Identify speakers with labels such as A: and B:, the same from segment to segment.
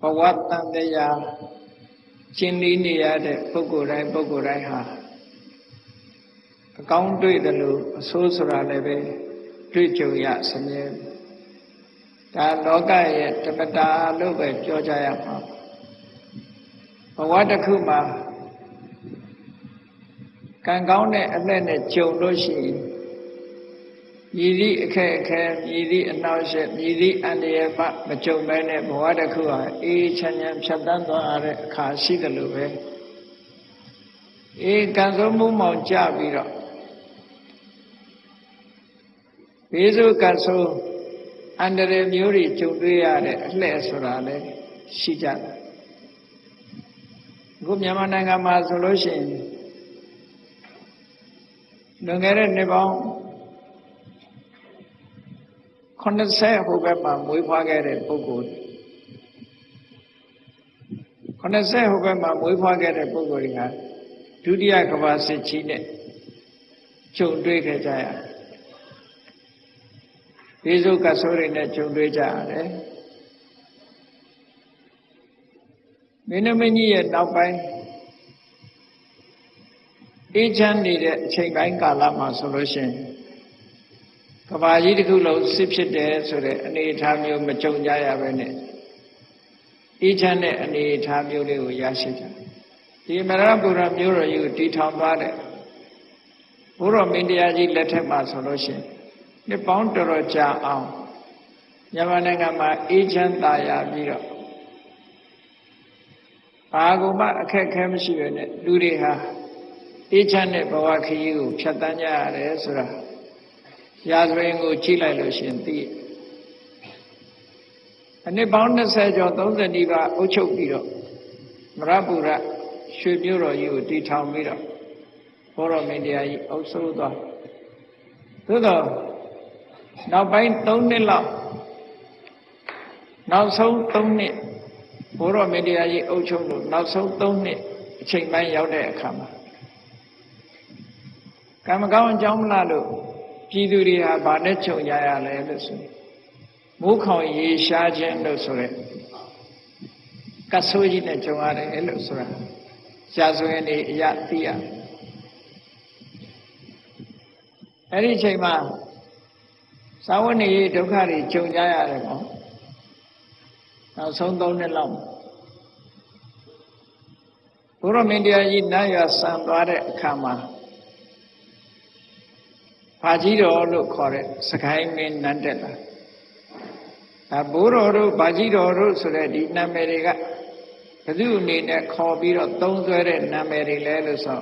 A: ဘဝတန်တရားရှင်းနေနေရတဲ့ပုဂ္ဂိုလ်တိုင်းပုဂ္ဂိုလ်တိုင်းဟာအကောင်းတွေ့တယ်လို့အဆိုးဆိုတာလည်းပဲတွေ့ကြုံရစမြဲဒါလောကရဲ့တပတာလို့ပဲပြောကြရမှာဘဝတစ်ခုမှာကံကောင်းတဲ့အလှည့်နဲ့ကြုံလို့ရှိရင် မြည်သည့်အခက်အခဲမြည်သည့်အနောက်ရှက်မြည်သည့်အန္တရာယ်မှမကြုံမဲနဲ့ဘဝတစ်ခုဟာအေးချမ်းချမ်းဖြတ်တန်းသွားရတဲ့အခါရှိတယ်လို့ပဲအေးကံစိုးမှုမောင်ကြပြီးတော့ဘေးဆိုးကံဆိုးအန္တရာယ်မျိုးတွေကြုံတွေ့ရတဲ့အလှည့်ဆိုတာလည်းရှိကြတယ်အခုမြန်မာနိုင်ငံမှာဆိုလို့ရှိရင်လွန်ခဲ့တဲ့နှစ်ပေါင်း 80ဟိုဘက်မှာမွေးဖွားခဲ့တဲ့ပုဂ္ဂိုလ်80ဟိုဘက်မှာမွေးဖွားခဲ့တဲ့ပုဂ္ဂိုလ်တွေကဒုတိယကမ္ဘာစစ်ကြီးနဲ့ကြုံတွေ့ခဲ့ကြရတယ်။ဘေးစုကဆိုးတွေနဲ့ကြုံတွေ့ကြရတယ်။မင်းမင်းကြီးရဲ့နောက်ပိုင်းအေးချမ်းနေတဲ့အချိန်ပိုင်းကာလမှာဆိုလို့ရှိရင် ကဘာကြီးတစ်ခုလုံးစစ်ဖြစ်တယ်ဆိုတဲ့အနေအထားမျိုးမကြုံကြရပဲနဲ့အေးချမ်းတဲ့အနေအထားမျိုးလေးကိုရရှိကြဒီမရဏပုရမျိုးတော်ကြီးကိုတည်ထောင်သွားတဲ့ဘုရောမင်းတရားကြီးလက်ထက်မှာဆိုလို့ရှိရင်နှစ်ပေါင်းတော်တော်ကြာအောင်မြန်မာနိုင်ငံမှာအေးချမ်းသာယာပြီးတော့ဘာကူမှအခက်ခဲမရှိပဲနဲ့လူတွေဟာအေးချမ်းတဲ့ဘဝခရီးကိုဖြတ်တန်းကြရတယ်ဆိုတာ ရာဇဝင်ကိုကြည့်လိုက်လို့ရှင်သိအနည်းပေါင်း20ကျော်30နီးပါးအုပ်ချုပ်ပြီးတော့မရပူရရွှေမြို့တော်ကြီးကိုတည်ထောင်ပြီးတော့ဘောရမင်းတရားကြီးအုပ်စိုးသွားသို့တော့နောက်ပိုင်း3နှစ်လောက်နောက်ဆုံး3နှစ်ဘောရမင်းတရားကြီးအုပ်ချုပ်လို့နောက်ဆုံး3နှစ်အချိန်ပိုင်းရောက်တဲ့အခါမှာကံမကောင်းအကြောင်းမလားလို့ ပြည်သူတွေဟာဗာနဲ့ခြုံရရလဲလို့ဆိုမိုးခေါင်ရေရှားခြင်းလို့ဆိုရဲကဆိုးကြီးနဲ့ခြုံရတယ်လို့ဆိုတာရှားဆိုရင်ဒီအရာသိရအဲ့ဒီအချိန်မှာသာဝနေဒုက္ခတွေခြုံကြရတယ်ပေါ့နောက်ဆုံး၃နှစ်လောက်ဘုရမင်းတရားကြီးနာရဆံသွားတဲ့အခါမှာ ဘာကြီးတော်လို့ခေါ်တဲ့စကိုင်းမင်းနန်းတက်လာဒါဘိုးတော်တို့ဘာကြီးတော်တို့ဆိုတဲ့ဒီနာမည်တွေကဘယ်သူအနေနဲ့ခေါ်ပြီးတော့သုံးဆွဲတဲ့နာမည်တွေလဲလို့ဆို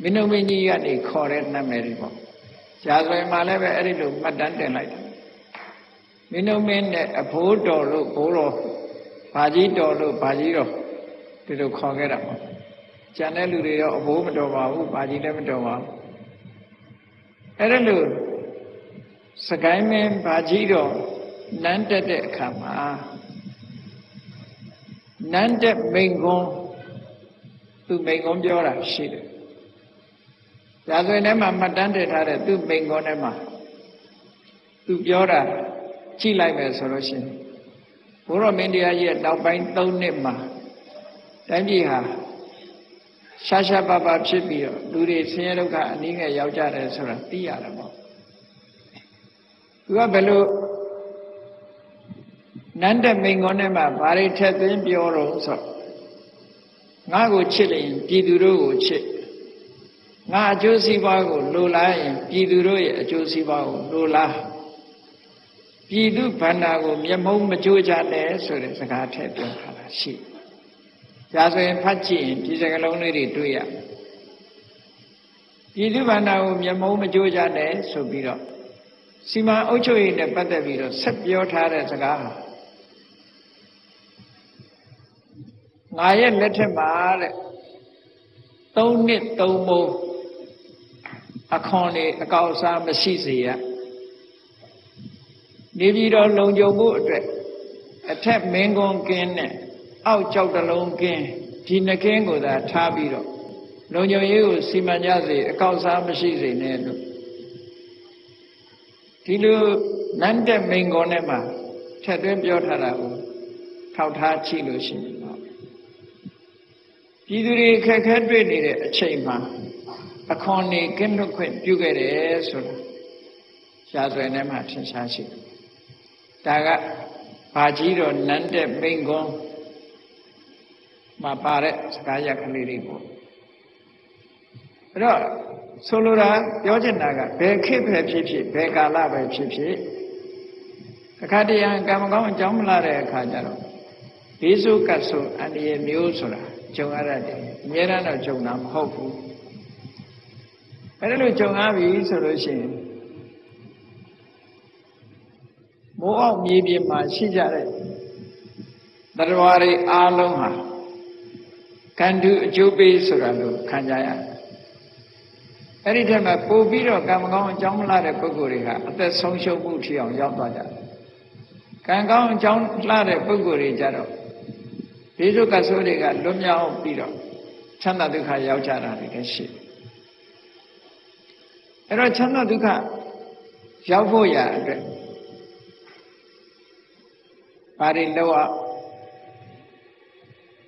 A: မင်းတို့မင်းကြီးကနေခေါ်တဲ့နာမည်တွေပေါ့ရှားဆွဲမှာလည်းပဲအဲ့ဒီလိုမှတ်တမ်းတင်လိုက်တယ်မင်းတို့မင်းနဲ့အဘိုးတော်လို့ဘိုးတော်ဘာကြီးတော်လို့ဘာကြီးတော်ဒီလိုခေါ်ခဲ့တာပေါ့ကျန်တဲ့လူတွေတော့အဘိုးမတော်ပါဘူးဘာကြီးလည်းမတော်ပါဘူး အဲ့ဒါလို့စကိုင်းမင်းဘာကြီးတော့နန်းတက်တဲ့အခါမှာနန်းတက်မိန်ကွန်းသူမိန်ကွန်းပြောတာရှိတယ်။ဒါဆိုရင်လည်းမှမှတ်တမ်းတင်ထားတဲ့သူမိန်ကွန်းထဲမှာသူပြောတာကြည့်လိုက်မယ်ဆိုလို့ရှိရင်ဘုရောမင်းတရားကြီးရဲ့နောက်ပိုင်း၃နှစ်မှာတိုင်းပြည်ဟာ ရှားရှားပါပါဖြစ်ပြီးတော့လူတွေဆင်းရဲဒုက္ခအနည်းငယ်ရောက်ကြတယ်ဆိုတာသိရတယ်ပေါ့သူကဘယ်လိုနန်းတဲ့မိန်ခွန်းထဲမှာဘာတွေထက်သွင်းပြောတော့ဆိုငါ့ကိုချစ်ရင်ပြည်သူတို့ကိုချစ်ငါအကျိုးစီးပွားကိုလိုလားရင်ပြည်သူတို့ရဲ့အကျိုးစီးပွားကိုလိုလားပြည်သူဗန္နာကိုမျက်မှောက်မကြိုးကြနဲ့ဆိုတဲ့စကားထည့်ပြောထားတာရှိတယ် ဒါဆိုရင်ဖတ်ကြည့်ရင်ဒီစကလုံးလေးတွေတွေ့ရပြည်သူဗန္နာကိုမျက်မှောက်မကြိုးကြနဲ့ဆိုပြီးတော့စီမံအုပ်ချုပ်ရေးနဲ့ပတ်သက်ပြီးတော့ဆက်ပြောထားတဲ့စကားဟာငါရဲ့လက်ထက်မှာတဲ့သုံးနှစ်သုံးမိုးအခွန်တွေအကောက်စားမရှိစေရနေပြည်တော်လုံခြုံမှုအတွက်အထက်မင်းကွန်ကင်းနဲ့ အောက်ကြောက်တလုံးကင်းဒီနှကင်းကိုသာထားပြီးတော့လုံခြုံရေးကိုစီမံကြစေအကောက်စားမရှိစေနဲ့လို့ဒီလိုနန်းတဲ့မိန်ကွန်ထဲမှာထက်သွင်းပြောထားတာကိုထောက်ထားကြည့်လို့ရှိရင်တော့ပြည်သူတွေခက်ခဲတွေ့နေတဲ့အချိန်မှာအခွန်နေကင်းလွတ်ခွင့်ပြုခဲ့တယ်ဆိုတာရှားဆွဲနေမှထင်ရှားရှိတယ်ဒါကဘာကြီးတော့နန်းတဲ့မိန်ကွန်း မှာပါတဲ့စကားရက်ကလေးတွေပေါ့အဲ့တော့ဆိုလိုတာပြောချင်တာကဘယ်ခေတ်ပဲဖြစ်ဖြစ်ဘယ်ကာလပဲဖြစ်ဖြစ်အခါတရံကံမကောင်းအကြောင်းမလာတဲ့အခါကျတော့ဘေးဆိုးကတ်ဆိုးအန္တရာယ်မျိုးဆိုတာကြုံရတတ်တယ်အများအားတော့ကြုံတာမဟုတ်ဘူးအဲ့ဒါလို့ကြုံရပြီဆိုလို့ရှိရင်မိုးအောင်မြေပြင်မှာရှိကြတဲ့တရားတွေအားလုံးဟာ ကံတူအကျိုးပေးဆိုတာလို့ခံကြရတယ်အဲ့ဒီထက်မှပို့ပြီးတော့ကံမကောင်းအကြောင်းမလာတဲ့ပုဂ္ဂိုလ်တွေကအသက်ဆုံးရှုံးမှုထီအောင်ရောက်သွားကြတယ်ကံကောင်းအကြောင်းလာတဲ့ပုဂ္ဂိုလ်တွေကြတော့ဒီလိုကဆိုးတွေကလွတ်မြောက်ပြီးတော့ချမ်းသာဒုက္ခရောက်ကြတာတွေလည်းရှိတယ်အဲ့တော့ချမ်းသာဒုက္ခရောက်ဖို့ရအတွက်ဘာတွေလောက်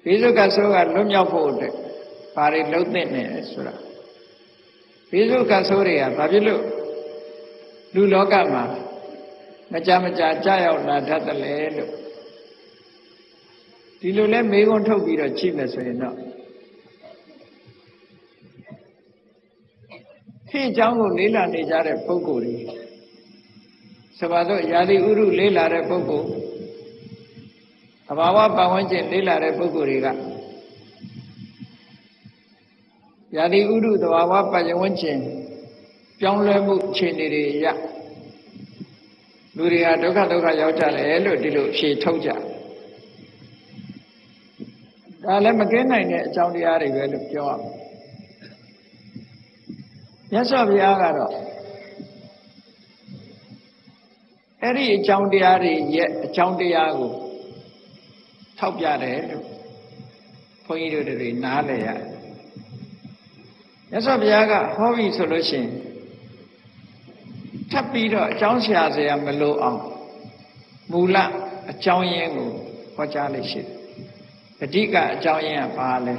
A: ဘိသုကဆိုးကလွတ်မြောက်ဖို့အတွက်ဘာတွေလှုပ်သင့်နေလဲဆိုတာဘိသုကဆိုးတွေကဘာဖြစ်လို့လူလောကမှာမကြမကြကြာရောက်လာတတ်တယ်လေလို့ဒီလိုလဲမေးခွန်းထုတ်ပြီးတော့ကြည့်မယ်ဆိုရင်တော့ခေအကြောင်းကိုလေးလာနေကြတဲ့ပုဂ္ဂိုလ်တွေစပါတော့ယာတိဥရုလေးလာတဲ့ပုဂ္ဂိုလ် အဘာဝပတ်ဝန်းကျင်လေးလာတဲ့ပုဂ္ဂိုလ်တွေကယာတိဥရုသဘာဝပတ်ဝန်းကျင်ပြောင်းလဲမှုအခြေအနေတွေရလူတွေဟာဒုက္ခဒုက္ခရောက်ကြတယ်လို့ဒီလိုဖြေထုတ်ကြဒါလည်းမကင်းနိုင်တဲ့အကြောင်းတရားတွေပဲလို့ပြောရမယ်မြတ်စွာဘုရားကတော့အဲ့ဒီအကြောင်းတရားတွေရဲ့အကြောင်းတရားကို ထောက်ပြတယ်လို့ဘုန်းကြီးတို့တွေနားလည်ရတယ်မြတ်စွာဘုရားကဟောပြီဆိုလို့ရှိရင်ထပ်ပြီးတော့အကြောင်းဆရာဆရာမလို့အောင်မူလအကြောင်းရင်းကိုဟောကြားလိုက်ရှိတယ်အဓိကအကြောင်းရင်းကဘာလဲ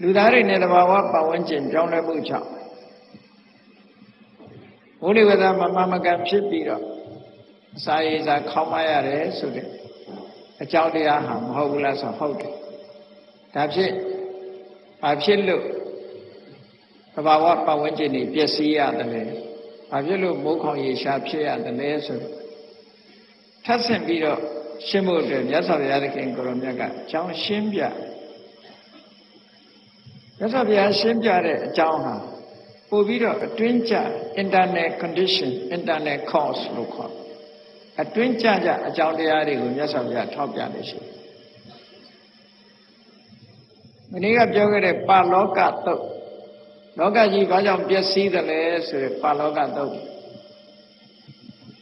A: လူသားတွေနဲ့တဘာဝပတ်ဝန်းကျင်ပြောင်းလဲမှုကြောင့်ဘုလိဝဒမမမကဖြစ်ပြီးတော့အစာရည်စာခေါင်းမရတယ်ဆိုတဲ့ အကြောင်းတရားဟာမဟုတ်ဘူးလားဆိုဟုတ်တယ်ဒါဖြစ်ဘာဖြစ်လို့တဘာဝပတ်ဝန်းကျင်တွေပျက်စီးရတယ်လဲဘာဖြစ်လို့မိုးခေါင်ရေရှားဖြစ်ရတယ်လဲဆိုတော့ထပ်ဆင့်ပြီးတော့ရှင်းဖို့အတွက်မြတ်စွာဘုရားသခင်ကိုရောမြတ်ကအကြောင်းရှင်းပြမြတ်စွာဘုရားရှင်းပြတဲ့အကြောင်းဟာပို့ပြီးတော့အတွင်းကျ internal condition internal cause လို့ခေါ် အတွင်းကျကြအကြောင်းတရားတွေကိုမြတ်စွာဘုရားထောက်ပြနေရှိမနေ့ကပြောခဲ့တဲ့ပါလောကတုတ်လောကကြီးဘာကြောင့်ပျက်စီးတယ်လဲဆိုရယ်ပါလောကတုတ်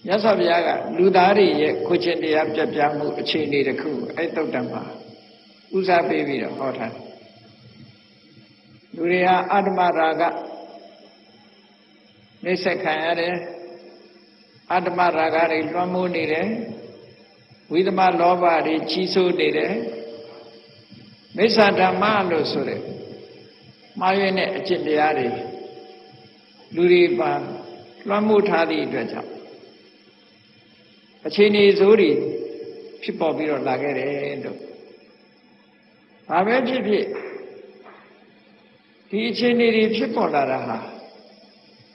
A: မြတ်စွာဘုရားကလူသားတွေရဲ့ခွချင်းတရားပြပြမှုအခြေအနေတစ်ခုအဲ့တုတ်တံမှာဦးစားပေးပြီးတော့ဟောထားလူတွေဟာအတ္တမရာဂနှိစ္စခံရတယ် အတ္တမရာဂတွေလွှမ်းမိုးနေတယ်ဝိသမလောဘတွေကြီးစိုးနေတယ်မိစ္ဆာဓမ္မလို့ဆိုတဲ့မှားရွေးတဲ့အကျင့်တရားတွေလူတွေပါလွှမ်းမိုးထားသည့်အတွက်ကြောင့်အခြေအနေဆိုးတွေဖြစ်ပေါ်ပြီးတော့လာခဲ့တယ်လို့ဘာပဲဖြစ်ဖြစ်ဒီအခြေအနေတွေဖြစ်ပေါ်လာတာဟာ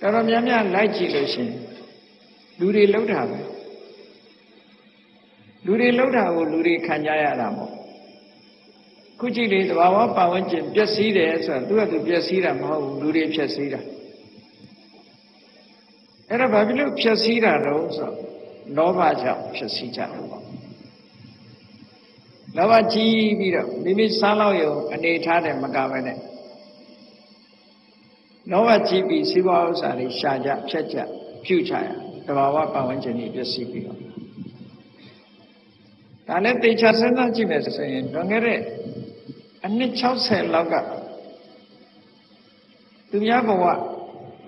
A: တော်တော်များများလိုက်ကြည့်လို့ရှင် လူတွေလှုပ်တာပဲလူတွေလှုပ်တာကိုလူတွေခံကြရတာပေါ့ခုကြည့်လေသဘာဝပတ်ဝန်းကျင်ပျက်စီးတယ်ဆိုတာသူကသူပျက်စီးတာမဟုတ်ဘူးလူတွေပျက်စီးတာအဲ့ဒါဘာဖြစ်လို့ပျက်စီးတာတော့ဆိုလောဘကြောင့်ပျက်စီးကြတယ်ပေါ့လောဘကြီးပြီးတော့မိမိစားလောက်ရုံအနေထားတယ်မကပဲနဲ့လောဘကြီးပြီးစီးပွားဥစ္စာတွေရှာကြဖြတ်ကြပြုတ်ချရတ ဘာဝပတ်ဝန်းကျင်တွေပျက်စီးပြီးတော့ဒါနဲ့တေချာစဉ်းစားကြည့်မယ်ဆိုရင်လွန်ခဲ့တဲ့အနှစ်60လောက်ကသူများဘဝ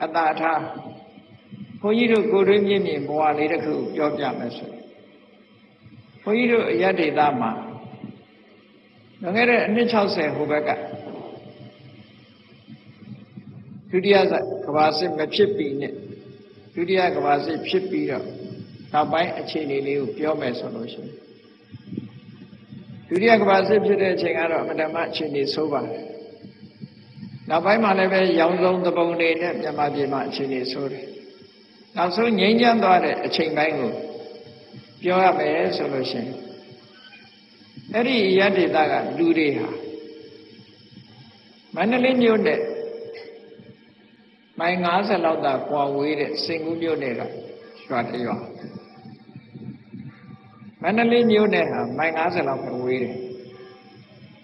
A: အတားထားဘုန်းကြီးတို့ကိုယ်တွင်းမြင့်မြင့်ဘဝလေးတစ်ခုပြောပြမယ်ဆိုဘုန်းကြီးတို့အရတ္တိသားမှာလွန်ခဲ့တဲ့အနှစ်60ဟိုဘက်ကဒုတိယကဘာစစ်မဖြစ်ပြီးနဲ့ ဒုတိယကဘာစစ်ဖြစ်ပြီးတော့နောက်ပိုင်းအခြေအနေလေးကိုပြောမယ်ဆိုလို့ရှိရင်ဒုတိယကဘာစစ်ဖြစ်တဲ့အချိန်ကတော့အမတမအခြေအနေဆိုးပါတယ်နောက်ပိုင်းမှာလည်းပဲရောင်စုံသဘုံတွေနဲ့မြန်မာပြည်မှာအခြေအနေဆိုးတယ်နောက်ဆုံးငြိမ်းချမ်းသွားတဲ့အချိန်ပိုင်းကိုပြောရမယ်ဆိုလို့ရှိရင်အဲ့ဒီရတ္တိတာကလူတွေဟာမန္တလေးမြို့နဲ့ မိုင်90လောက်သာကွာဝေးတဲ့စင်ကူးမြို့နယ်ကရွာတရွာမန္တလေးမြို့နယ်ဟာမိုင်90လောက်ပဲဝေးတယ်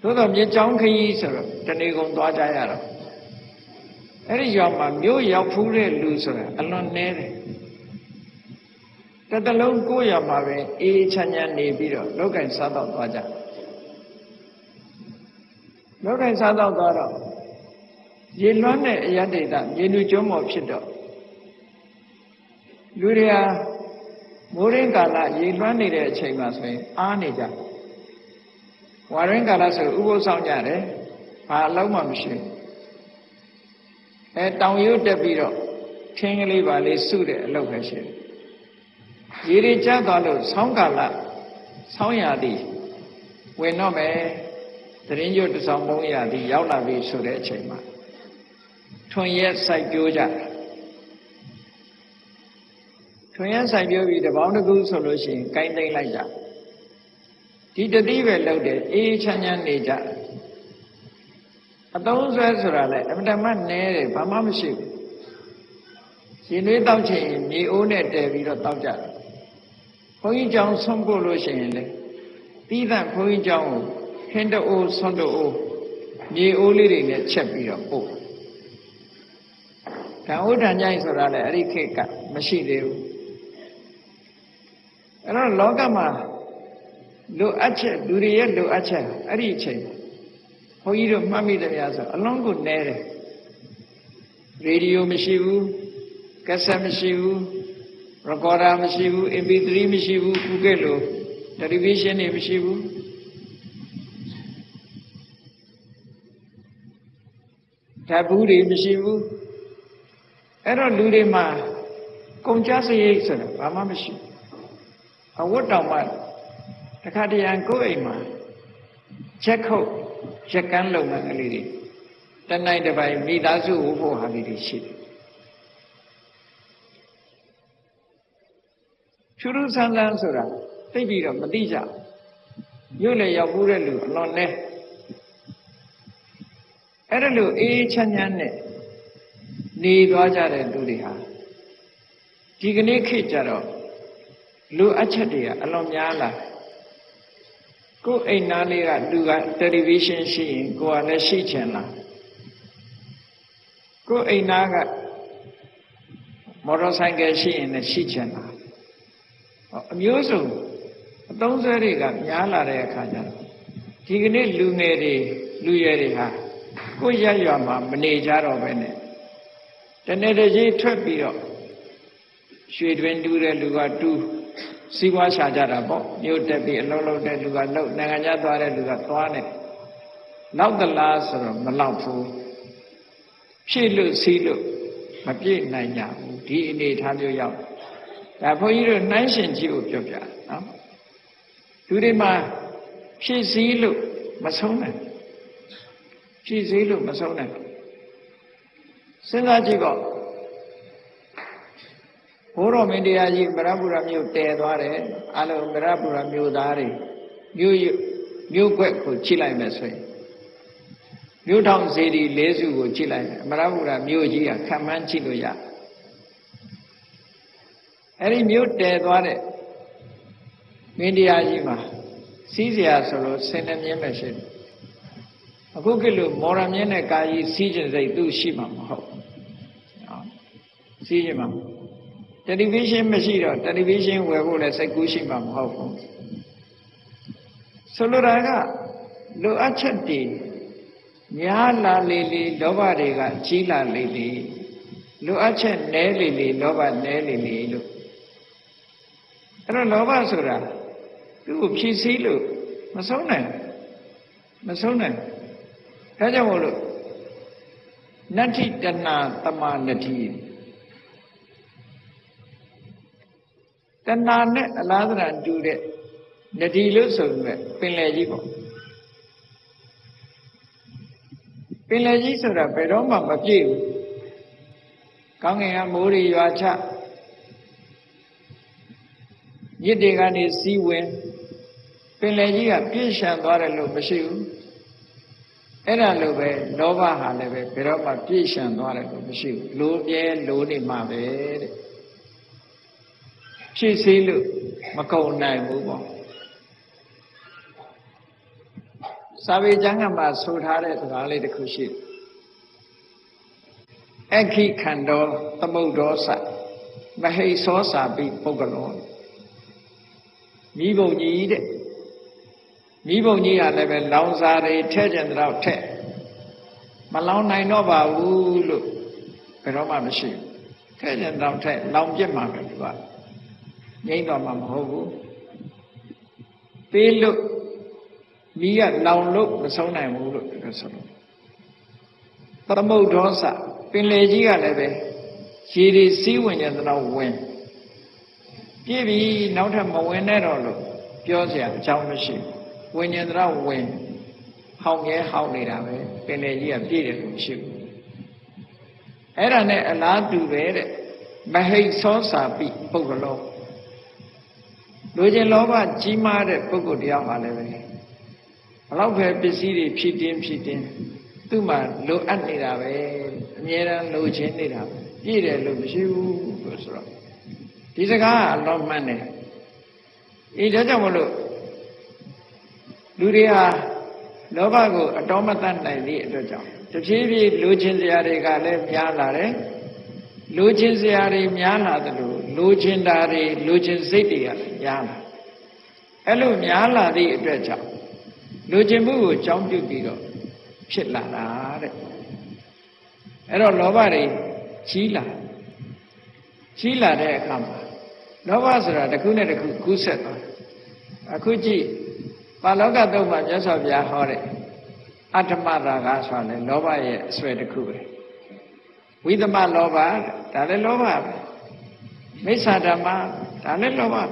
A: သို့တော့မြေချောင်းခရီးဆိုတော့တနေကုန်သွားကြရတော့အဲ့ဒီရွာမှာမြို့ရောက်ဖူးတဲ့လူဆိုတာအလွန်နည်းတယ်တစ်တလုံးကိုယ့်ရွာမှာပဲအေးချမ်းချမ်းနေပြီးတော့လောက်ကင်စားတော့သွားကြလောက်ကင်စားတော့သွားတော့ ရေလွှမ်းတဲ့အရတေတာမြေလူကျွန်းမော်ဖြစ်တော့လူတွေဟာမိုးရင်းကာလရေလွှမ်းနေတဲ့အချိန်မှာဆိုရင်အားနေကြဝါရင်းကာလဆိုဥပုသ်ဆောင်ကြတယ်ဘာအလုံးမှမရှိဘူးအဲတောင်ရုပ်တက်ပြီးတော့ခင်းကလေးပါလေးစုတဲ့အလုပ်ပဲရှိတယ်ရေတွေကျသွားလို့ဆောင်းကာလဆောင်းရသည်ဝင်တော့မယ်တရင်ကျွတ်တဆောင်မုံရသည်ရောက်လာပြီဆိုတဲ့အချိန်မှာ ထွန်ရက်စိုက်ပျိုးကြထွန်ရက်စိုက်ပျိုးပြီးတပေါင်းတစ်ခုဆိုလို့ရှိရင်ကိုင်းသိမ့်လိုက်ကြဒီတတိပဲလောက်တယ်အေးချမ်းချမ်းနေကြအသုံးဆွဲဆိုတာလည်းအမှန်တမ်းနဲတယ်ဘာမှမရှိဘူးရှင်တွေတောက်ချင်မြေအိုးနဲ့တည်ပြီးတော့တောက်ကြတယ်ဘုန်းကြီးကျောင်းဆုံးဖို့လို့ရှိရင်လေပြီးသန့်ဘုန်းကြီးကျောင်းကိုဟင်းတအိုးဆွန်တအိုးမြေအိုးလေးတွေနဲ့ချက်ပြီးတော့ပို့ ဓာဥဒ္ဒံကြိုင်ဆိုတာလည်းအဲ့ဒီခေတ်ကမရှိသေးဘူးအဲ့တော့လောကမှာလိုအပ်ချက်လူတွေရဲ့လိုအပ်ချက်အဲ့ဒီအချိန်ဘုန်းကြီးတို့မှတ်မိတယ်များဆိုအလုံးကိုနဲတယ်ရေဒီယိုမရှိဘူးကက်ဆက်မရှိဘူးရကော်ဒါမရှိဘူး MP3 မရှိဘူးခုကဲ့လိုတယ်လီဗီရှင်းတွေမရှိဘူးဓာတ်ဘူးတွေမရှိဘူး အဲ့တော့လူတွေမှာကုန်ကြစရိတ်ဆိုတာဘာမှမရှိဘူးအဝတ်တောင်မှတခါတရံကိုယ့်အိမ်မှာချက်ခုတ်ရက်ကန်းလုပ်ငန်းကလေးတွေတနိုင်တစ်ပိုင်းမိသားစုဝဖို့ဟာလေးတွေရှိတယ်ဖြူရူဆန်းဆန်းဆိုတာသိပြီးတော့မသိကြရုပ်လည်းရောက်ဘူးတဲ့လူအလွန်နဲ့အဲ့ဒါလို့အေးချမ်းချမ်းနဲ့ နေသွားကြတဲ့လူတွေဟာဒီကနေ့ခေတ်ကြတော့လူအပ်ချက်တွေကအလွန်များလာကိုယ်အိမ်သားလေးကလူကတယ်လီဗီရှင်းရှိရင်ကိုယ်ကလည်းရှိချင်လားကိုယ်အိမ်သားကမော်တော်ဆိုင်ကယ်ရှိရင်လည်းရှိချင်လားအမျိုးစုံအသုံးဆွဲတွေကများလာတဲ့အခါကျတော့ဒီကနေ့လူငယ်တွေလူရွယ်တွေဟာကိုယ်ရရွာမှာမနေကြတော့ပဲနဲ့ တနေ့တည်းထွက်ပြီးတော့ရွှေတွင်တူးတဲ့လူကတူးစီးပွားရှာကြတာပေါ့မြို့တက်ပြီးအလုံးလုံးတဲ့လူကလှုပ်နိုင်ငံခြားသွားတဲ့လူကသွားနေနောက်သလားဆိုတော့မလောက်ဘူးဖြည့်လို့စီးလို့မပြည့်နိုင်ကြဘူးဒီအနေထားမျိုးရောက်ဒါဘုန်းကြီးတို့နှိုင်းရှင်ကြည့်ဖို့ပြောပြနော်လူတွေမှာဖြည့်စည်းလို့မဆုံးနိုင်ဖြည့်စည်းလို့မဆုံးနိုင် စဉ်းစားကြည့်တော့ဘိုးတော်မင်းတရားကြီးဗရပုရမြို့တည်သွားတယ်အလုံးဗရပုရမြို့သားတွေမြို့မြို့ခွက်ကိုချိလိုက်မယ်ဆိုရင်မြို့ထောင်စေတီလေးစုကိုချိလိုက်မယ်ဗရပုရမြို့ကြီးကခံမှန်းချိလို့ရအဲ့ဒီမြို့တည်သွားတဲ့မင်းတရားကြီးမှာစီးစရာဆိုလို့ဆင်းနေမြင်းပဲရှိတယ်အခုကလို့မော်ရမြင်းနဲ့ကာကြီးစီးကျင်စိတ်သူ့ရှိမှာမဟုတ် စီးကျင်မှာတယ်လီဗီရှင်းမရှိတော့တယ်လီဗီရှင်းဝယ်ဖို့လည်းစိတ်ကူးရှိမှာမဟုတ်ဘူးဆိုလိုတာကလိုအပ်ချက်တွေများလာလေလေလောဘတွေကကြီးလာလေလေလိုအပ်ချက်နည်းလေလေလောဘနည်းလေလေလို့အဲ့တော့လောဘဆိုတာသူ့ကိုဖြည့်ဆည်းလို့မဆုံးနိုင်မဆုံးနိုင်ဒါကြောင့်မို့လို့နတ္ထိတဏတမနတိ တဏနဲ့အလားသဏ္ဍာန်တူတဲ့နတိလို့ဆိုပြီးပင်လယ်ကြီးပေါ့ပင်လယ်ကြီးဆိုတာဘယ်တော့မှမပြည့်ဘူးကောင်းကင်ကမိုးတွေရွာချမြစ်တွေကနေစီးဝင်ပင်လယ်ကြီးကပြည့်ရှံသွားတယ်လို့မရှိဘူးအဲ့ဒါလိုပဲလောဘဟာလည်းပဲဘယ်တော့မှပြည့်ရှံသွားတယ်လို့မရှိဘူးလိုပြဲလိုနေမှာပဲတဲ့ ဖြည့်စည်းလို့မကုန်နိုင်ဘူးပေါ့စာပေကျမ်းကမှာဆိုထားတဲ့စကားလေးတစ်ခုရှိတယ်အခိခန္တောသမုဒ္ဒောစမဟိသောစာပိပုဂ္ဂလောမိဘုံကြီးတဲ့မိဘုံကြီးကလည်းပဲလောင်စာတွေထဲ့ကျင်တော့ထဲ့မလောင်နိုင်တော့ပါဘူးလို့ဘယ်တော့မှမရှိဘူးထဲ့ကျင်တော့ထဲ့လောင်ပြစ်မှာပဲသူက ငိမ့်တော့မှမဟုတ်ဘူးပေးလို့မိကလောင်လို့မဆုံးနိုင်ဘူးလို့ပြောဆိုလို့သမုဒ္ဒောစပင်လေကြီးကလည်းပဲရေတွေစီးဝင်ကြတော့ဝင်ပြည့်ပြီနောက်ထပ်မဝင်နဲ့တော့လို့ပြောเสียအကြောင်းမရှိဘူးဝင်ကြတော့ဝင်ဟောင်းရဲဟောင်းနေတာပဲပင်လေကြီးကပြည့်တယ်လို့မရှိဘူးအဲ့ဒါနဲ့အလားတူပဲတဲ့မဟိတ်သောစာပိပုဂ္ဂလော လူချင်းလောဘကြီးမားတဲ့ပုဂ္ဂိုလ်တရားမှလည်းပဲဘလောက်ပဲပစ္စည်းတွေဖြစ်တင်းဖြစ်တင်းသူ့မှာလိုအပ်နေတာပဲအမြဲတမ်းလိုချင်နေတာပဲပြည့်တယ်လို့မရှိဘူးလို့ဆိုတော့ဒီစကားကအလောမှန်တယ်အေးဒါကြောင့်မလို့လူတွေဟာလောဘကိုအတော်မတတ်နိုင်သည့်အတွက်ကြောင့်တဖြည်းဖြည်းလိုချင်စရာတွေကလည်းများလာတယ်လိုချင်စရာတွေများလာတယ်လို့ လိုချင်တာတွေလိုချင်စိတ်တွေကလည်းများလာအဲ့လိုများလာသည့်အတွက်ကြောင့်လိုချင်မှုကိုကြောင်းပြုပြီးတော့ဖြစ်လာတာတဲ့အဲ့တော့လောဘတွေကြီးလာကြီးလာတဲ့အခါမှာလောဘဆိုတာတစ်ခုနဲ့တစ်ခုကူးဆက်သွားအခုကြည့်ပါလောကတုတ်မှာမြတ်စွာဘုရားဟောတဲ့အတ္တမရာဂဆိုတာလေလောဘရဲ့အဆွဲတစ်ခုပဲဝိသမလောဘဒါလည်းလောဘပဲ မိစ္ဆာဓမ္မဒါလည်းလောဘပဲ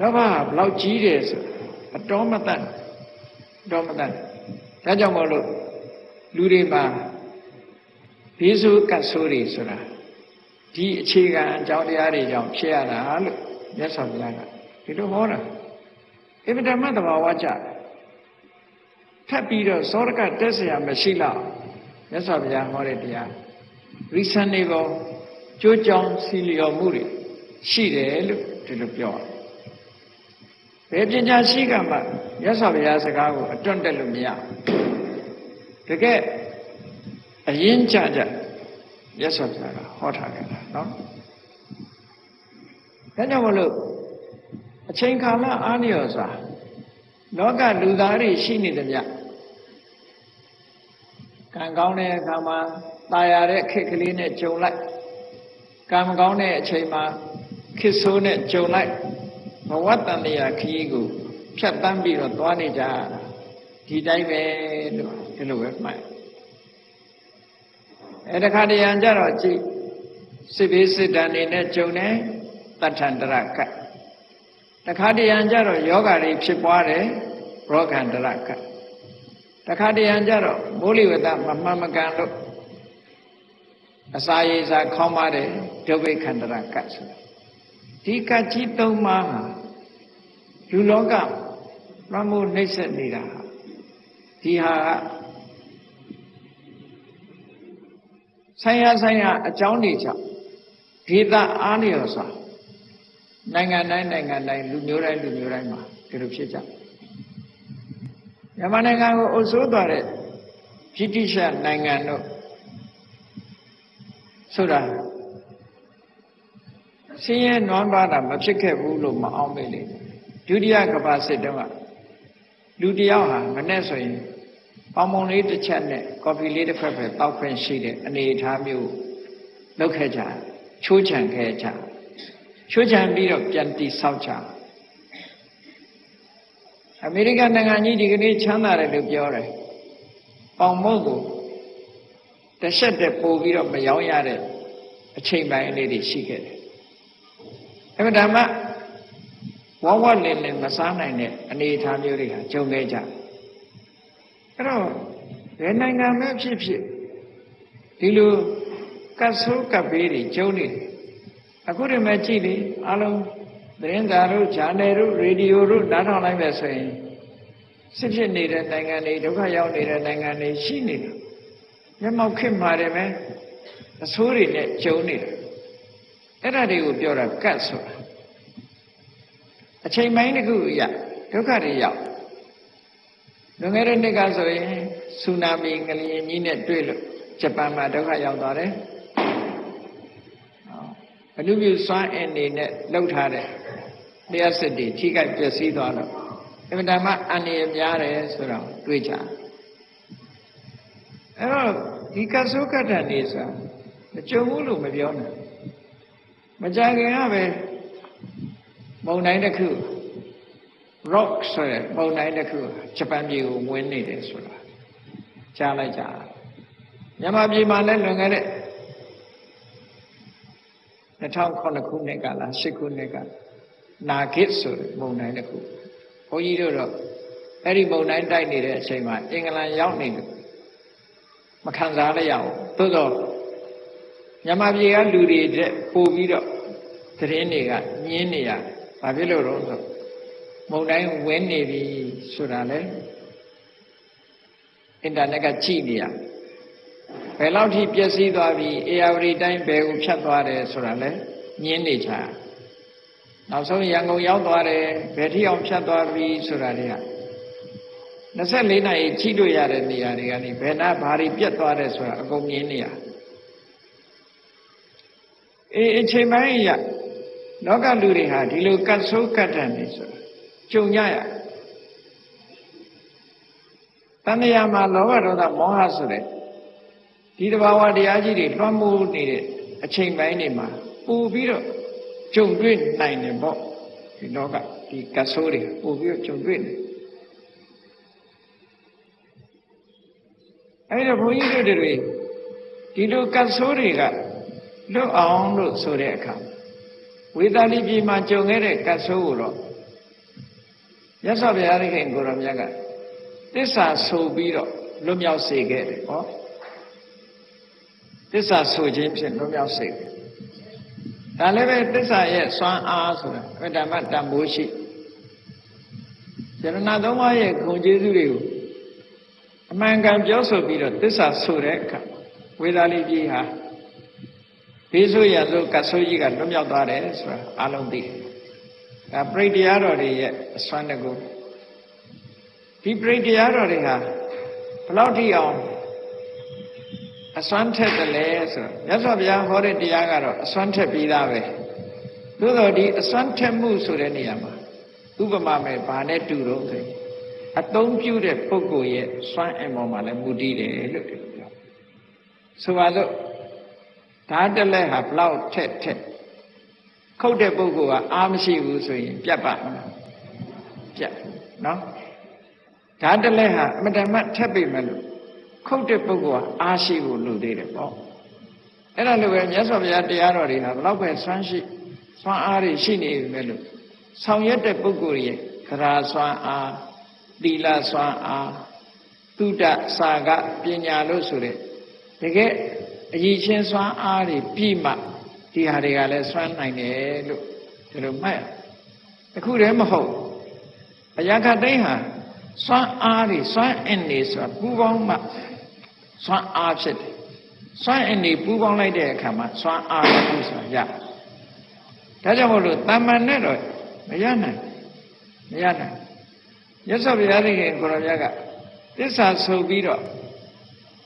A: လောဘကဘလောက်ကြီးတယ်ဆိုအတော်မတတ်တော်မတတ်ဒါကြောင့်မို့လို့လူတွေမှာဘေးဆိုးကတ်ဆိုးတွေဆိုတာဒီအခြေခံအကြောင်းတရားတွေကြောင့်ဖြစ်ရတာလို့မြတ်စွာဘုရားကဒီလိုဟောတာအဗ္ဗဓမ္မသဘာဝကြထပ်ပြီးတော့သောရကတက်เสียမရှိလောက်မြတ်စွာဘုရားဟောတဲ့တရား reasonable ကြိုးကြောင်စီလျော်မှုတွေရှိတယ်လို့ဒီလိုပြောတယ်ဘယ်ပညာရှိကမှမြတ်စွာဘုရားစကားကိုအတွန့်တက်လို့မရတကယ်အရင်ကြကြမြတ်စွာဘုရားကဟောထားခဲ့တာနော်ဒါကြောင့်မလို့အချိန်ကာလအားလျော်စွာလောကလူသားတွေရှိနေတယ်ဗျကံကောင်းတဲ့အခါမှာตายရတဲ့ခက်ကလေးနဲ့ကြုံလိုက် ကံမကောင်းတဲ့အချိန်မှာခစ်ဆိုးနဲ့ကြုံလိုက်ဘဝတန်တရားခရီးကိုဖြတ်တန်းပြီးတော့သွားနေကြဒီတိုင်းပဲလို့ဒီလိုပဲမှတ်အဲတခါတရံကြတော့ကြည့်စိတ်ဘေးစိတ်တန်နေနဲ့ကြုံတယ်တထန္တရကတ်တခါတရံကြတော့ယောဂါတွေဖြစ်ပွားတယ်ရောဂန္တရကတ်တခါတရံကြတော့မိုးလေဝသမမှန်မကန်လို့ အစာရေစာခေါင်းပါတယ်ဒုဗိခန္တရကတ်ဆိုဒီကတ်ကြီးသုံးပါးဟာလူလောကလွှမ်းမိုးနှိမ့်ဆက်နေတာဟာဒီဟာကဆိုင်ရဆိုင်ရအကြောင်းတွေကြောင့်ဒေသအားလျော်စွာနိုင်ငံတိုင်းနိုင်ငံတိုင်းလူမျိုးတိုင်းလူမျိုးတိုင်းမှာဒီလိုဖြစ်ကြမြန်မာနိုင်ငံကိုအုပ်စိုးသွားတဲ့ဗြိတိရှနိုင်ငံတို့ ဆိုတာဆင်းရဲနွမ်းပါတာမဖြစ်ခဲ့ဘူးလို့မအောင်မေ့လေဒုတိယကမ္ဘာစစ်တုန်းကလူတယောက်ဟာမနဲ့ဆိုရင်ပေါင်မုံလေးတစ်ချက်နဲ့ကော်ဖီလေးတစ်ဖက်ပဲတောက်ခွင့်ရှိတဲ့အနေအထားမျိုးလုပ်ခဲ့ကြချိုးချံခဲ့ကြချိုးချံပြီးတော့ပြန်တိဆောက်ကြအမေရိကန်နိုင်ငံကြီးဒီကနေ့ချမ်းသာတယ်လို့ပြောတယ်ပေါင်မုတ်ကို တစ်ဆက်တည်းပို့ပြီးတော့မယောင်းရတဲ့အချိန်ပိုင်းလေးတွေရှိခဲ့တယ်အဲ့ဒါမှဝဝလင်းလင်းမစားနိုင်တဲ့အနေအထားမျိုးတွေဟာကြုံခဲ့ကြအဲ့တော့ဘယ်နိုင်ငံပဲဖြစ်ဖြစ်ဒီလိုကတ်ဆိုးကပ်ပေးတွေကျုံနေတယ်အခုတည်းမှကြည့်လေအလုံးသတင်းစာတို့ဂျာနယ်တို့ရေဒီယိုတို့နားထောင်လိုက်မယ်ဆိုရင်စစ်ဖြစ်နေတဲ့နိုင်ငံတွေဒုက္ခရောက်နေတဲ့နိုင်ငံတွေရှိနေတယ် မျက်မှောက်ခင်ပါတယ်မယ်အဆိုးတွေနဲ့ကျုံနေတယ်အဲ့ဒါတွေကိုပြောတာကတ်ဆိုတာအချိန်ပိုင်းတစ်ခုရဒုက္ခတွေရောက်လွန်ခဲ့တဲ့နှစ်ကဆိုရင်ဆူနာမီငလျင်ကြီးနဲ့တွေ့လို့ဂျပန်မှာဒုက္ခရောက်သွားတယ်အလူမျိုးစွမ်းအင်နေနဲ့လှုပ်ထားတဲ့တရားစစ်တွေထိခိုက်ပျက်စီးသွားတော့အမှန်တမ်းအန္တရာယ်များတယ်ဆိုတော့တွေးကြ အဲ့တော့ဒီကဆုကတ္တနေဆိုတာမကြုံဘူးလို့မပြောနဲ့မကြခင်ကပဲမုံတိုင်းတစ်ခု rock ဆိုရယ်မုံတိုင်းတစ်ခုဂျပန်ပြည်ကိုဝင်နေတယ်ဆိုတာကြားလိုက်ကြမြန်မာပြည်မှာလည်းလွန်ခဲ့တဲ့2009ခုနှစ်ကလား10ခုနှစ်ကနာဂစ်ဆိုတဲ့မုံတိုင်းတစ်ခုဘုန်းကြီးတို့တော့အဲ့ဒီမုံတိုင်းတိုက်နေတဲ့အချိန်မှာအင်္ဂလန်ရောက်နေတယ် မခံစားရရအောင်သို့တော့မြန်မာပြည်ကလူတွေတဲ့ပို့ပြီးတော့သတင်းတွေကညင်းနေရတယ်ဘာဖြစ်လို့တော့ဆိုမုံတိုင်းဝင်နေပြီဆိုတာလေအင်တာနက်ကကြည့်နေရဘယ်လောက်ထိပျက်စီးသွားပြီအေယာဝတီတိုင်းဘယ်ကိုဖြတ်သွားတယ်ဆိုတာလေညင်းနေချာနောက်ဆုံးရန်ကုန်ရောက်သွားတယ်ဘယ်ထိအောင်ဖြတ်သွားပြီဆိုတာတွေက 24နာရီကြည့်လို့ရတဲ့နေရာတွေကနေဘယ်နာဘာတွေပြတ်သွားတယ်ဆိုတာအကုန်မြင်နေရအေးအချိန်ပိုင်းရလောကလူတွေဟာဒီလိုကတ်ဆိုးကတ်တန်နေဆိုတာကြုံကြရတဏှာမှာလောဘဒေါသမောဟဆိုတဲ့ဒီတဘာဝတရားကြီးတွေလွှမ်းမိုးနေတဲ့အချိန်ပိုင်းတွေမှာပူပြီးတော့ကြုံတွေ့နိုင်တယ်ပေါ့ဒီလောကဒီကတ်ဆိုးတွေပူပြီးတော့ကြုံတွေ့နေ အဲ့တော့ဘုန်းကြီးတို့တွေဒီလိုကတ်ဆိုးတွေကလွတ်အောင်လို့ဆိုတဲ့အခါဝေသာလိပြည်မှာကြုံခဲ့တဲ့ကတ်ဆိုးကိုတော့မြတ်စွာဘုရားခင်ကိုရောမြတ်ကသစ္စာဆိုပြီးတော့လွတ်မြောက်စေခဲ့တယ်ဟောသစ္စာဆိုခြင်းဖြင့်လွတ်မြောက်စေတယ်ဒါလည်းပဲသစ္စာရဲ့စွမ်းအားဆိုတာအဓမ္မတန်ဖိုးရှိယရဏသုံးပါးရဲ့ဂုဏ်ကျေးဇူးတွေကို အမှန်ကန်ပြောဆိုပြီးတော့သစ္စာဆိုတဲ့အခါဝေသာလိပြည်ဟာဘေးဆိုးရလို့ကဆိုးကြီးကလွတ်မြောက်သွားတယ်ဆိုတာအလုံးသိတယ်။ဒါပြိတ္တရားတော်တွေရဲ့အစွမ်းတကူဒီပြိတ္တရားတော်တွေဟာဘလောက်ထိအောင်အစွမ်းထက်တယ်လဲဆိုတော့မြတ်စွာဘုရားဟောတဲ့တရားကတော့အစွမ်းထက်ပြီးသားပဲ။သို့တော့ဒီအစွမ်းထက်မှုဆိုတဲ့နေရာမှာဥပမာမဲ့ဘာနဲ့တူတော့ဆိုရင် အသုံးပြုတဲ့ပုဂ္ဂိုလ်ရဲ့စွမ်းအင်ပေါ်မှာလည်းမူတည်တယ်လို့ပြော။ဆိုပါစို့ဓာတ်တလက်ဟာဘလောက်ထက်ထက်ခုတ်တဲ့ပုဂ္ဂိုလ်ကအားမရှိဘူးဆိုရင် ပြတ်ပါမလားပြတ်နော်ဓာတ်တလက်ဟာအမတမထက်ပြီမဲ့လို့ခုတ်တဲ့ပုဂ္ဂိုလ်ကအားရှိဖို့လိုသေးတယ်ပေါ့အဲ့ဒါလိုပဲမြတ်စွာဘုရားတရားတော်တွေဟာဘလောက်ပဲဆွမ်းရှိဆွမ်းအားတွေရှိနေပြီမဲ့လို့ဆောင်ရွက်တဲ့ပုဂ္ဂိုလ်ရဲ့ခရာဆွမ်းအား သီလဆွမ်းအားသုဒ္ဓစာကပညာလို့ဆိုတဲ့တကယ်အကြီးချင်းစွမ်းအားတွေပြီးမှဒီဟာတွေကလည်းစွမ်းနိုင်တယ်လို့ဒီလိုမှတ်ရတခုတည်းမဟုတ်အရာခတိဟာစွမ်းအားတွေစွမ်းအင်တွေဆိုတာပူပေါင်းမှစွမ်းအားဖြစ်တယ်စွမ်းအင်တွေပူပေါင်းလိုက်တဲ့အခါမှာစွမ်းအားလို့ဆိုတာရဒါကြောင့်မို့လို့တာမန်နဲ့တော့မရနိုင်မရနိုင် ရသော်ဘုရားသခင်ကိုရောမြတ်ကသစ္စာဆိုပြီးတော့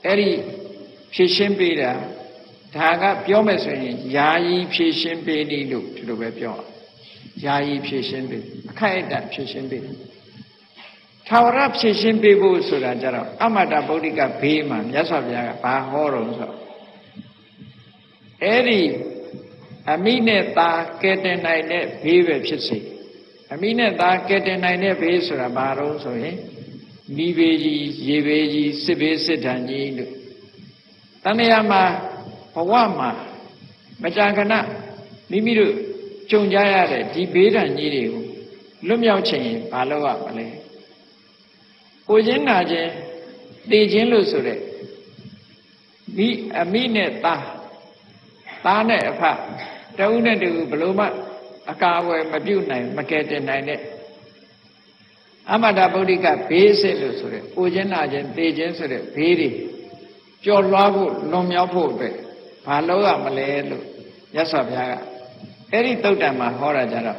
A: အဲ့ဒီဖြည့်ရှင်းပေးတာဒါကပြောမယ်ဆိုရင်ယာယီဖြည့်ရှင်းပေးနေလို့ဒီလိုပဲပြောယာယီဖြည့်ရှင်းပေးအခိုက်အတန့်ဖြည့်ရှင်းပေးထာဝရဖြည့်ရှင်းပေးဖို့ဆိုတာကြတော့အမတ္တဗုဒ္ဓကဘေးမှာမြတ်စွာဘုရားကဘာဟောတော့ဆိုအဲ့ဒီအမိနဲ့သားကဲတင်နိုင်တဲ့ဘေးပဲဖြစ်စေ အမိနဲ့သားကဲတင်နိုင်တဲ့ဘေးဆိုတာဘာလို့ဆိုရင်မိဘေးကြီးရေဘေးကြီးစစ်ဘေးစစ်တမ်းကြီးလို့တဏှာမှာဘဝမှာမကြာခဏမိမိတို့ကြုံကြရတဲ့ဒီဘေးဒဏ်ကြီးတွေကိုလွတ်မြောက်ချင်ရင်ဘာလုပ်ရမလဲကိုချင်းနာချင်းတည်ခြင်းလို့ဆိုတဲ့မိအမိနဲ့သားသားနဲ့အဖတဦးနဲ့တူဘလို့မှ အကာအကွယ်မပြုတ်နိုင်မကယ်တင်နိုင်တဲ့အမတာဗုဒ္ဓကဘေးစစ်လို့ဆိုတဲ့ကိုချင်းနာချင်းတည်ခြင်းဆိုတဲ့ဘေးတွေကြော်လွှားဖို့လွန်မြောက်ဖို့အတွက်ဘာလုပ်ရမလဲလို့ရသော်ဘုရားကအဲ့ဒီတုတ်တံမှာဟောတာကြတော့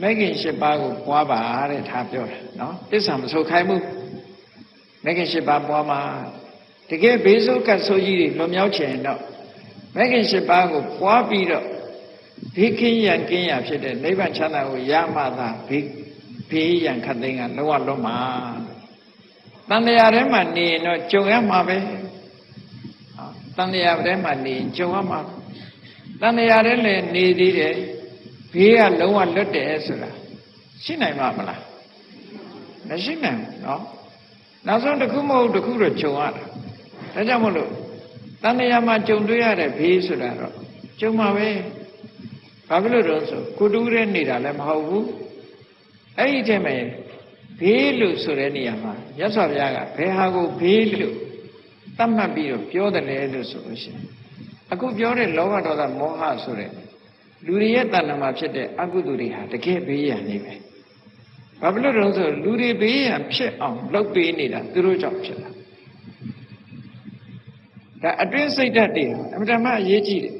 A: မဂ္ဂင်၈ပါးကိုပွားပါတဲ့ထားပြောတာနော်တစ္ဆာမဆိုခိုင်းဘူးမဂ္ဂင်၈ပါးပွားမှာတကယ်ဘေးဆိုးကတ်ဆိုးကြီးတွေလွန်မြောက်ချင်တော့မဂ္ဂင်၈ပါးကိုပွားပြီးတော့ ဘေးကင်းရန်ကင်းရဖြစ်တဲ့နိဗ္ဗာန်ချမ်းသာကိုရမှသာဘေးဘေးရန်ခတ်သိမ်းကလောကလုံးမှာတန်တရားထဲမှာနေရင်တော့ကြုံရမှာပဲတန်တရားထဲမှာနေကြုံရမှာတန်တရားထဲလည်းနေသေးတယ်ဘေးကလုံးဝလွတ်တယ်ဆိုတာရှိနိုင်မှာမလားမရှိနိုင်ဘူးเนาะနောက်ဆုံးတစ်ခုမဟုတ်တစ်ခုတော့ကြုံရတာဒါကြောင့်မလို့တန်တရားမှာကြုံတွေ့ရတဲ့ဘေးဆိုတာတော့ကြုံမှာပဲ ဘာဖြစ်လို့တော့ဆိုကိုတူးရဲနေတာလည်းမဟုတ်ဘူးအဲ့ဒီတည်းမှာဘေးလို့ဆိုတဲ့နေရာမှာရသော်ဘုရားကဘယ်ဟာကိုဘေးလို့သတ်မှတ်ပြီးတော့ပြောတယ်လဲလို့ဆိုလို့ရှိရင်အခုပြောတဲ့လောဘဒေါသမောဟဆိုတဲ့လူတွေရဲ့တဏ္ဍာမှာဖြစ်တဲ့အကုသိုလ်တွေဟာတကယ်ဘေးရန်နေပဲဘာဖြစ်လို့လဲဆိုလူတွေဘေးရန်ဖြစ်အောင်လုပ်ပေးနေတာသူတို့ကြောင့်ဖြစ်တာဒါအတွင်းစိတ်ဓာတ်တွေအမှန်တမ်းအရေးကြီးတယ်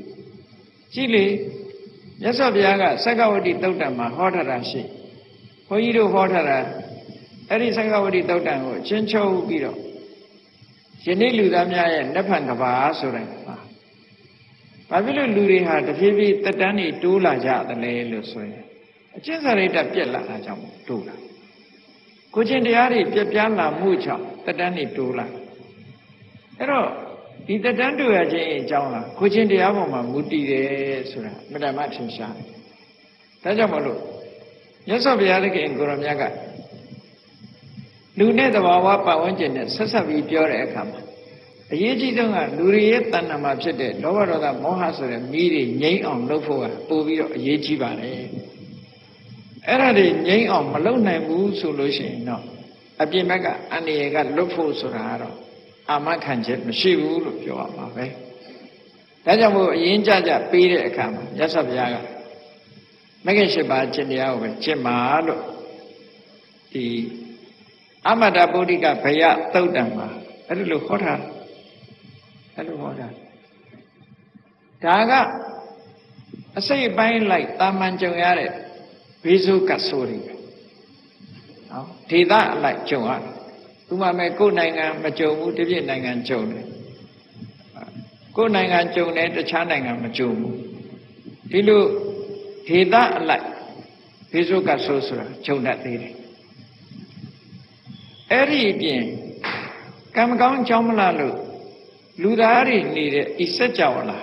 A: ကြည့်လေ မြတ်စွာဘုရားကသက္ကဝတိတုတ်တံမှာဟောထားတာရှိဘုန်းကြီးတို့ဟောထားတာအဲ့ဒီသက္ကဝတိတုတ်တံကိုချင်းချုပ်ပြီးတော့ယနေ့လူသားများရဲ့လက်ဖန်ကဘာဆိုတဲ့ပါဘာဖြစ်လို့လူတွေဟာတဖြည်းဖြည်းတက်တန်းတွေတိုးလာကြသလဲလို့ဆိုရင်အကျင့်စာရိတ္တပြက်လာတာကြောင့်တိုးလာကိုချင်းတရားတွေပြက်ပြားလာမှုကြောင့်တက်တန်းတွေတိုးလာအဲ့တော့ ဒီတက်တန်းတူရခြင်းအကြောင်းလားကိုချင်းတရားပေါ်မှာမူတည်တယ်ဆိုတာမတ္တမထင်ရှားတယ်ဒါကြောင့်မလို့မြတ်စွာဘုရားသခင်ကိုရမြတ်ကလူနဲ့တဘာဝပတ်ဝန်းကျင်နဲ့ဆက်ဆက်ပြီးပြောတဲ့အခါမှာအရေးကြီးဆုံးကလူတွေရဲ့တဏ္ဍာမှာဖြစ်တဲ့လောဘဒေါသမောဟဆိုတဲ့မိတွေငြိမ့်အောင်လုပ်ဖို့ကပို့ပြီးတော့အရေးကြီးပါတယ်အဲ့ဒါတွေငြိမ့်အောင်မလုပ်နိုင်ဘူးဆိုလို့ရှိရင်တော့အပြင်ဘက်ကအန္တရာယ်ကလွတ်ဖို့ဆိုတာကတော့ အာမခံချက်မရှိဘူးလို့ပြောရမှာပဲဒါကြောင့်မို့အရင်ကြကြပေးတဲ့အခါမှာရသော်ဘုရားကမဂ္ဂင်၈ပါးကျင့်တရားကိုပဲကျင့်ပါလို့ဒီအမတ္တဗုဒ္ဓကဘယသုတ်တံမှာအဲ့ဒီလိုဟောတာအဲ့လိုဟောတာဒါကအစိတ်အပိုင်းလိုက်တာမန်ကြုံရတဲ့ဘေးဆိုးကတ်ဆိုးတွေပဲနော်ဒေသအလိုက်ကြုံရတယ် ဥပမာကိုယ်နိုင်ငံမကြုံဘူးတပြည့်နိုင်ငံကြုံတယ်ကိုယ်နိုင်ငံကြုံတယ်တခြားနိုင်ငံမကြုံဘူးဒီလိုဒေသအလိုက်ဘေးဆိုးကတ်ဆိုးဆိုတာကြုံတတ်သေးတယ်အဲ့ဒီအပြင်ကံမကောင်းကြောင်းမလားလို့လူသားတွေနေတဲ့ဤစัจ java လာ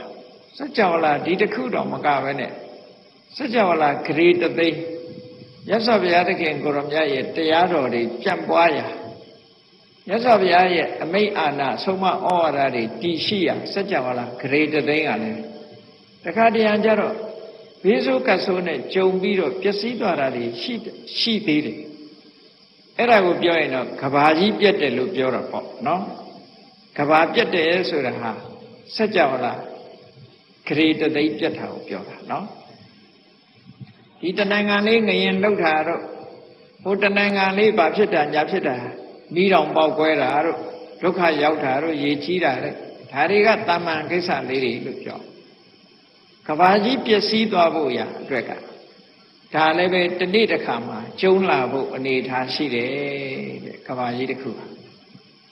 A: စัจ java လာဒီတစ်ခုတော့မကပဲနဲ့စัจ java လာဂရေတသိန်းရသော်ဘုရားသခင်ကိုရမြတ်ရဲ့တရားတော်တွေပြန့်ပွားရာ ရသော်ဘုရားရဲ့အမိတ်အာဏာဆုံးမဩဝါဒတွေတည်ရှိရာစัจ java လာဂရေတသိန်းကလည်းတခါတရံကြတော့ဘေးဆိုးကတ်ဆိုးနဲ့ကြုံပြီးတော့ပျက်စီးသွားတာတွေရှိရှိသေးတယ်အဲ့ဒါကိုပြောရင်တော့ကဘာကြီးပြက်တယ်လို့ပြောတာပေါ့နော်ကဘာပြက်တယ်ဆိုတာဟာစัจ java လာဂရေတသိန်းပြက်တာကိုပြောတာနော်ဒီတနိုင်ငံလေးငရင်လှုပ်တာတော့ဟိုတနိုင်ငံလေးဘာဖြစ်တာညာဖြစ်တာ မိတော်ပေါက်ကွဲတာတို့ဒုက္ခရောက်တာတို့ရေကြီးတာတဲ့ဒါတွေကတာမန်ကိစ္စလေးတွေလို့ပြောကဘာကြီးပျက်စီးသွားဖို့ရအတွက်ကဒါလည်းပဲတနေ့တစ်ခါမှာကျုံလာဖို့အနေထားရှိတယ်တဲ့ကဘာကြီးတစ်ခုပါ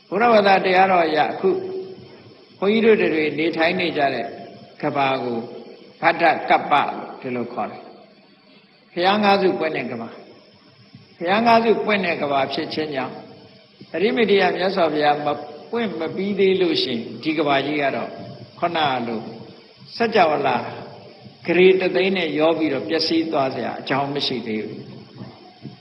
A: ဘုရားဝါဒတရားတော်ရအခုဘုန်းကြီးတို့တွေနေထိုင်နေကြတဲ့ကဘာကိုဗဒ္ဒကပ္ပလို့ဒီလိုခေါ်တယ်ဘုရားငါးစုပွင့်တဲ့ကဘာဘုရားငါးစုပွင့်တဲ့ကဘာဖြစ်ခြင်းကြောင့် အရိမိတ္တယမြတ်စွာဘုရားမပွင့်မပြီးသေးလို့ရှင်ဒီကဘာကြီးကတော့ခုနလိုစัจ java လာဂရေတသိန်းနဲ့ရောပြီးတော့ပျက်စီးသွားစရာအကြောင်းမရှိသေးဘူး